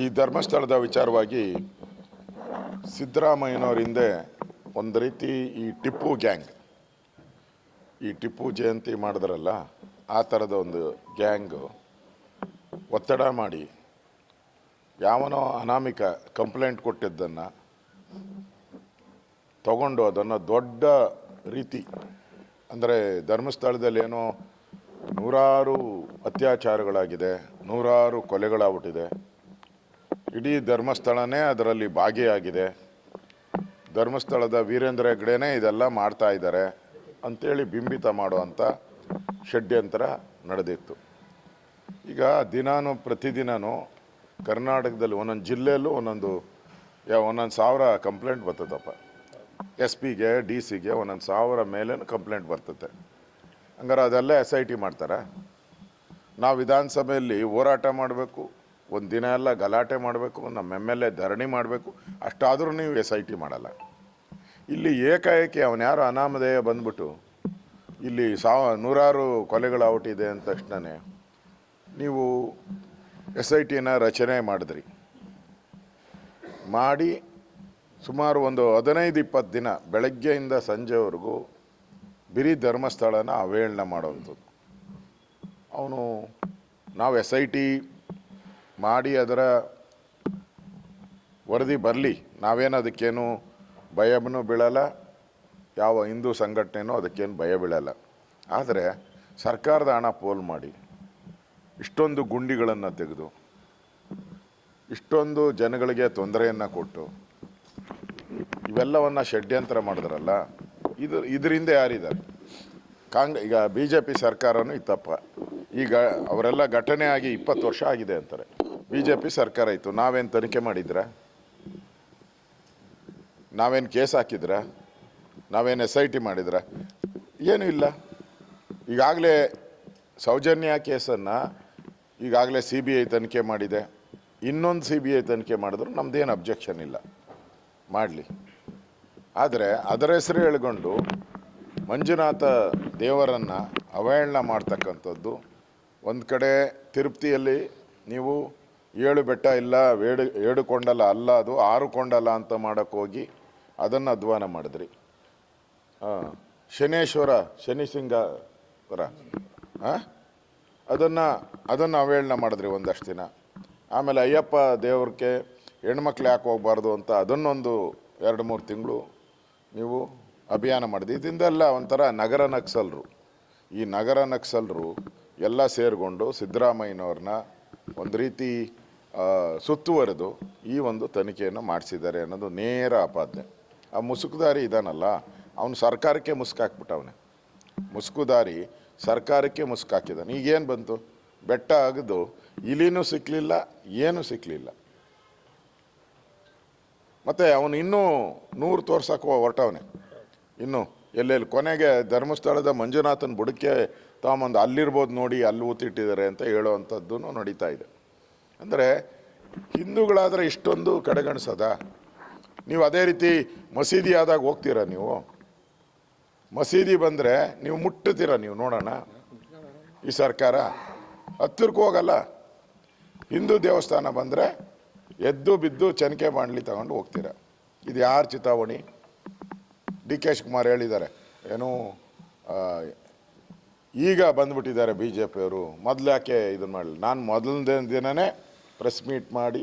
ಈ ಧರ್ಮಸ್ಥಳದ ವಿಚಾರವಾಗಿ ಸಿದ್ದರಾಮಯ್ಯನವ್ರ ಹಿಂದೆ ಒಂದು ರೀತಿ ಈ ಟಿಪ್ಪು ಗ್ಯಾಂಗ್, ಈ ಟಿಪ್ಪು ಜಯಂತಿ ಮಾಡಿದ್ರಲ್ಲ, ಆ ಥರದ ಒಂದು ಗ್ಯಾಂಗು ಒತ್ತಡ ಮಾಡಿ ಯಾವನೋ ಅನಾಮಿಕ ಕಂಪ್ಲೇಂಟ್ ಕೊಟ್ಟಿದ್ದನ್ನು ತಗೊಂಡು ಅದನ್ನು ದೊಡ್ಡ ರೀತಿ, ಅಂದರೆ ಧರ್ಮಸ್ಥಳದಲ್ಲಿ ಏನೋ ನೂರಾರು ಅತ್ಯಾಚಾರಗಳಾಗಿದೆ, ನೂರಾರು ಕೊಲೆಗಳಾಗ್ಬಿಟ್ಟಿದೆ ಇಡೀ ಧರ್ಮಸ್ಥಳನೇ ಅದರಲ್ಲಿ ಭಾಗಿಯಾಗಿದೆ. ಧರ್ಮಸ್ಥಳದ ವೀರೇಂದ್ರ ಹೆಗ್ಡೆನೇ ಇದೆಲ್ಲ ಮಾಡ್ತಾ ಇದ್ದಾರೆ ಅಂತೇಳಿ ಬಿಂಬಿತ ಮಾಡುವಂಥ ಷಡ್ಯಂತ್ರ ನಡೆದಿತ್ತು. ಈಗ ದಿನಾನು ಪ್ರತಿದಿನನೂ ಕರ್ನಾಟಕದಲ್ಲಿ ಒಂದೊಂದು ಜಿಲ್ಲೆಯಲ್ಲೂ ಒಂದೊಂದು, ಯಾ, ಒಂದೊಂದು ಸಾವಿರ ಕಂಪ್ಲೇಂಟ್ ಬರ್ತದಪ್ಪ. ಎಸ್ ಪಿಗೆ ಡಿ ಸಿಗೆ ಒಂದೊಂದು ಸಾವಿರ ಮೇಲೆ ಕಂಪ್ಲೇಂಟ್ ಬರ್ತದೆ ಹಂಗಾರೆ ಅದೆಲ್ಲ ಎಸ್ ಐ ಟಿ ಮಾಡ್ತಾರೆ? ನಾವು ವಿಧಾನಸಭೆಯಲ್ಲಿ ಹೋರಾಟ ಮಾಡಬೇಕು ಒಂದು ದಿನ ಎಲ್ಲ ಗಲಾಟೆ ಮಾಡಬೇಕು ನಮ್ಮ ಎಂ ಎಲ್ ಎ ಧರಣಿ ಮಾಡಬೇಕು, ಅಷ್ಟಾದರೂ ನೀವು ಎಸ್ ಐ ಟಿ ಮಾಡಲ್ಲ. ಇಲ್ಲಿ ಏಕಾಏಕಿ ಅವನು ಯಾರು ಅನಾಮಧೇಯ ಬಂದ್ಬಿಟ್ಟು, ಇಲ್ಲಿ ಸಾವ, ನೂರಾರು ಕೊಲೆಗಳಾಗ್ಬಿಟ್ಟಿದೆ ಅಂದ ತಕ್ಷಣವೇ ನೀವು ಎಸ್ ಐ ಟಿನ ರಚನೆ ಮಾಡಿದ್ರಿ. ಮಾಡಿ ಸುಮಾರು ಒಂದು ಹದಿನೈದು, ಇಪ್ಪತ್ತು ದಿನ ಬೆಳಗ್ಗೆಯಿಂದ ಸಂಜೆವರೆಗೂ ಬಿರಿ ಧರ್ಮಸ್ಥಳನ ಅವೇಳನ ಮಾಡೋವಂಥದ್ದು. ಅವನು, ನಾವು ಎಸ್ ಐ ಟಿ ಮಾಡಿ ಅದರ ವರದಿ ಬರಲಿ. ನಾವೇನು ಅದಕ್ಕೇನು ಭಯನೂ ಬೀಳಲ್ಲ. ಯಾವ ಹಿಂದೂ ಸಂಘಟನೆನೂ ಅದಕ್ಕೇನು ಭಯ ಬೀಳಲ್ಲ. ಆದರೆ ಸರ್ಕಾರದ ಹಣ ಪೋಲ್ ಮಾಡಿ. ಇಷ್ಟೊಂದು ಗುಂಡಿಗಳನ್ನು ತೆಗೆದು, ಇಷ್ಟೊಂದು ಜನಗಳಿಗೆ ತೊಂದರೆಯನ್ನು ಕೊಟ್ಟು, ಇವೆಲ್ಲವನ್ನು ಷಡ್ಯಂತ್ರ ಮಾಡಿದ್ರಲ್ಲ. ಇದು, ಇದರಿಂದ ಯಾರಿದ್ದಾರೆ? ಕಾಂಗ್, ಈಗ ಬಿ ಜೆ ಪಿ ಸರ್ಕಾರನೂ ಇತ್ತಪ್ಪ. ಈಗ ಅವರೆಲ್ಲ ಘಟನೆ ಆಗಿ ಇಪ್ಪತ್ತು ವರ್ಷ ಆಗಿದೆ ಅಂತಾರೆ. ಬಿ ಜೆ ಪಿ ಸರ್ಕಾರ ಇತ್ತು, ನಾವೇನು ತನಿಖೆ ಮಾಡಿದ್ರ? ನಾವೇನು ಕೇಸ್ ಹಾಕಿದ್ರ? ನಾವೇನು ಎಸ್ ಐ ಟಿ ಮಾಡಿದ್ರ? ಏನೂ ಇಲ್ಲ. ಈಗಾಗಲೇ ಸೌಜನ್ಯ ಕೇಸನ್ನು ಈಗಾಗಲೇ ಸಿ ಬಿ ಐ ತನಿಖೆ ಮಾಡಿದೆ. ಇನ್ನೊಂದು ಸಿ ಬಿ ಐ ತನಿಖೆ ಮಾಡಿದ್ರು, ನಮ್ದೇನು ಅಬ್ಜೆಕ್ಷನ್ ಇಲ್ಲ. ಮಾಡಲಿ. ಆದರೆ ಅದರ ಹೆಸರು ಹೇಳ್ಕೊಂಡು ಮಂಜುನಾಥ ದೇವರನ್ನು ಅವಹೇಳನ ಮಾಡ್ತಕ್ಕಂಥದ್ದು, ಒಂದು ಕಡೆ ತಿರುಪ್ತಿಯಲ್ಲಿ ನೀವು ಏಳು ಬೆಟ್ಟ ಇಲ್ಲ ಏಡು ಏಳು ಕೊಂಡಲ ಅಲ್ಲ ಅದು, ಆರು ಕೊಂಡಲ ಅಂತ ಮಾಡೋಕ್ಕೆ ಹೋಗಿ ಅದನ್ನು ಅಧ್ವಾನ ಮಾಡಿದ್ರಿ. ಹಾಂ, ಶನೇಶ್ವರ ಶನಿ ಸಿಂಗಾವರ ಹಾಂ? ಅದನ್ನು ಅದನ್ನು ಅವಹೇಳನ ಮಾಡಿದ್ರಿ ಒಂದಷ್ಟು ದಿನ. ಆಮೇಲೆ ಅಯ್ಯಪ್ಪ ದೇವ್ರಿಗೆ ಹೆಣ್ಮಕ್ಳು ಯಾಕೆ ಹೋಗ್ಬಾರ್ದು ಅಂತ ಅದನ್ನೊಂದು ಎರಡು, ಮೂರು ತಿಂಗಳು ನೀವು ಅಭಿಯಾನ ಮಾಡಿದ್ರಿ. ಇದರಿಂದೆಲ್ಲ ಒಂಥರ ನಗರ ನಕ್ಸಲರು. ಈ ನಗರ ನಕ್ಸಲರು ಎಲ್ಲ ಸೇರಿಕೊಂಡು ಸಿದ್ದರಾಮಯ್ಯನವ್ರನ್ನ ಒಂದು ರೀತಿ ಸುತ್ತುವರೆದು ಈ ಒಂದು ತನಿಖೆಯನ್ನು ಮಾಡಿಸಿದ್ದಾರೆ ಅನ್ನೋದು ನೇರ ಆಪಾದನೆ ಆ ಮುಸುಕುದಾರಿ ಇದಾನಲ್ಲ, ಅವನು ಸರ್ಕಾರಕ್ಕೆ ಮುಸುಕಾಕ್ಬಿಟ್ಟವನೆ ಮುಸುಕುದಾರಿ ಸರ್ಕಾರಕ್ಕೆ ಮುಸುಕಾಕಿದ್ದಾನೆ ಈಗೇನು ಬಂತು? ಬೆಟ್ಟ ಅಗದು ಇಲಿನೂ ಸಿಕ್ಕಲಿಲ್ಲ ಏನೂ ಸಿಕ್ಕಲಿಲ್ಲ ಮತ್ತು ಅವನು ಇನ್ನೂ ನೂರು ತೋರ್ಸಕ್ಕೆ ಹೊರಟವನೆ. ಇನ್ನು ಎಲ್ಲೆಲ್ಲಿ ಕೊನೆಗೆ ಧರ್ಮಸ್ಥಳದ ಮಂಜುನಾಥನ ಬುಡಕ್ಕೆ ತಗೊಂಬಂದು ಅಲ್ಲಿರ್ಬೋದು ನೋಡಿ, ಅಲ್ಲಿ ಊತಿಟ್ಟಿದ್ದಾರೆ ಅಂತ ಹೇಳೋವಂಥದ್ದು ನಡೀತಾ ಇದೆ. ಅಂದರೆ ಹಿಂದೂಗಳಾದರೆ ಇಷ್ಟೊಂದು ಕಡೆಗಣಿಸದ? ನೀವು ಅದೇ ರೀತಿ ಮಸೀದಿ ಆದಾಗ ಹೋಗ್ತೀರಾ ನೀವು? ಮಸೀದಿ ಬಂದರೆ ನೀವು ಮುಟ್ಟುತ್ತೀರ ನೀವು ನೋಡೋಣ? ಈ ಸರ್ಕಾರ? ಹತ್ತಿರಕ್ಕೂ ಹೋಗಲ್ಲ. ಹಿಂದೂ ದೇವಸ್ಥಾನ ಬಂದರೆ ಎದ್ದು ಬಿದ್ದು ಚನಿಕೆ ಬಾಣಲಿ ತಗೊಂಡು ಹೋಗ್ತೀರ? ಇದು ಯಾರ ಚಿತಾವಣಿ? ಡಿ ಕೆ ಶಿವಕುಮಾರ್ ಹೇಳಿದ್ದಾರೆ. ಏನು ಈಗ ಬಂದ್ಬಿಟ್ಟಿದ್ದಾರೆ ಬಿ ಜೆ ಪಿಯವರು. ಮೊದಲು ಯಾಕೆ ಇದನ್ನು ಮಾಡಲಿ ನಾನು ಮೊದಲನೇ ದಿನವೇ ಪ್ರೆಸ್ ಮೀಟ್ ಮಾಡಿ,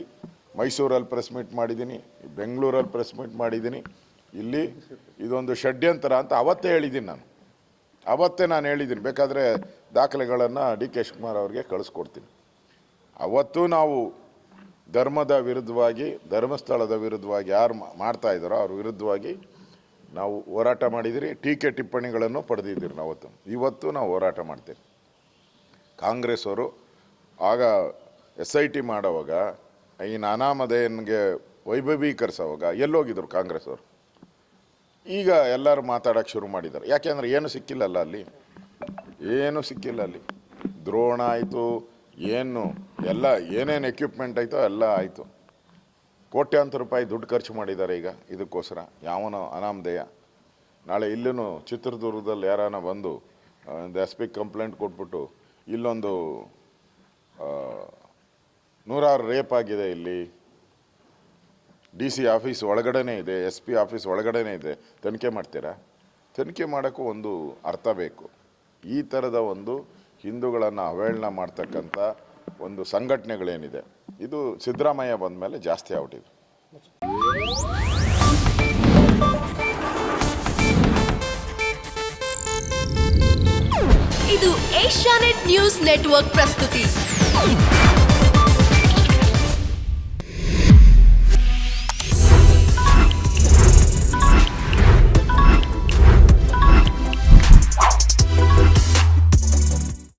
ಮೈಸೂರಲ್ಲಿ ಪ್ರೆಸ್ ಮೀಟ್ ಮಾಡಿದ್ದೀನಿ, ಬೆಂಗಳೂರಲ್ಲಿ ಪ್ರೆಸ್ ಮೀಟ್ ಮಾಡಿದ್ದೀನಿ. ಇಲ್ಲಿ ಇದೊಂದು ಷಡ್ಯಂತರ ಅಂತ ಅವತ್ತೇ ಹೇಳಿದ್ದೀನಿ ನಾನು. ಅವತ್ತೇ ನಾನು ಹೇಳಿದ್ದೀನಿ. ಬೇಕಾದರೆ ದಾಖಲೆಗಳನ್ನು ಡಿ ಕೆ ಶಿವಕುಮಾರ್ ಅವ್ರಿಗೆ ಕಳಿಸ್ಕೊಡ್ತೀನಿ. ಅವತ್ತು ನಾವು ಧರ್ಮದ ವಿರುದ್ಧವಾಗಿ, ಧರ್ಮಸ್ಥಳದ ವಿರುದ್ಧವಾಗಿ ಯಾರು ಮಾಡ್ತಾ ಇದ್ದಾರೋ ಅವ್ರ ವಿರುದ್ಧವಾಗಿ ನಾವು ಹೋರಾಟ ಮಾಡಿದಿರಿ ಟೀಕೆ ಟಿಪ್ಪಣಿಗಳನ್ನು ಪಡೆದಿದ್ದೀರಿ ನಾವು ಅವತ್ತು ಇವತ್ತು ನಾವು ಹೋರಾಟ ಮಾಡ್ತೀವಿ. ಕಾಂಗ್ರೆಸ್ ಅವರು ಆಗ ಎಸ್ ಐ ಟಿ ಮಾಡೋವಾಗ, ಈ ಅನಾಮಧೇಯನ್ಗೆ ವೈಭವೀಕರಿಸೋವಾಗ ಎಲ್ಲೋಗಿದ್ರು ಕಾಂಗ್ರೆಸ್ ಅವರು ಈಗ ಎಲ್ಲರೂ ಮಾತಾಡೋಕ್ಕೆ ಶುರು ಮಾಡಿದ್ದಾರೆ. ಯಾಕೆಂದ್ರೆ ಏನು ಸಿಕ್ಕಿಲ್ಲಲ್ಲ ಅಲ್ಲಿ. ಏನು ಸಿಕ್ಕಿಲ್ಲ ಅಲ್ಲಿ. ದ್ರೋಣ ಆಯಿತು, ಏನು, ಎಲ್ಲ ಏನೇನು ಎಕ್ವಿಪ್ಮೆಂಟ್ ಆಯಿತೋ ಎಲ್ಲ ಆಯಿತು. ಕೋಟ್ಯಾಂತರ ರೂಪಾಯಿ ದುಡ್ಡು ಖರ್ಚು ಮಾಡಿದ್ದಾರೆ ಈಗ ಇದಕ್ಕೋಸ್ಕರ. ಯಾವನೋ ಅನಾಮಧೇಯ ನಾಳೆ ಇಲ್ಲೂ ಚಿತ್ರದುರ್ಗದಲ್ಲಿ ಯಾರಾನ ಬಂದು ಎಸ್ ಪಿ ಕಂಪ್ಲೇಂಟ್ ಕೊಟ್ಬಿಟ್ಟು, ಇಲ್ಲೊಂದು ನೂರಾರು ರೇಪ್ ಆಗಿದೆ ಇಲ್ಲಿ. ಡಿ ಸಿ ಆಫೀಸ್ ಒಳಗಡೆನೇ ಇದೆ, ಎಸ್ ಪಿ ಆಫೀಸ್ ಒಳಗಡೆನೇ ಇದೆ. ತನಿಖೆ ಮಾಡ್ತೀರಾ? ತನಿಖೆ ಮಾಡೋಕ್ಕೂ ಒಂದು ಅರ್ಥ ಬೇಕು. ಈ ಥರದ ಒಂದು ಹಿಂದೂಗಳನ್ನು ಅವಹೇಳನ ಮಾಡ್ತಕ್ಕಂಥ ಒಂದು ಸಂಘಟನೆಗಳೇನಿದೆ. ಇದು ಸಿದ್ದರಾಮಯ್ಯ ಬಂದ ಮೇಲೆ ಜಾಸ್ತಿ ಆಗ್ಬಿಟ್ಟಿದೆ ಇದು ಏಷ್ಯಾನೆಟ್ ನ್ಯೂಸ್ ನೆಟ್ವರ್ಕ್ ಪ್ರಸ್ತುತಿ.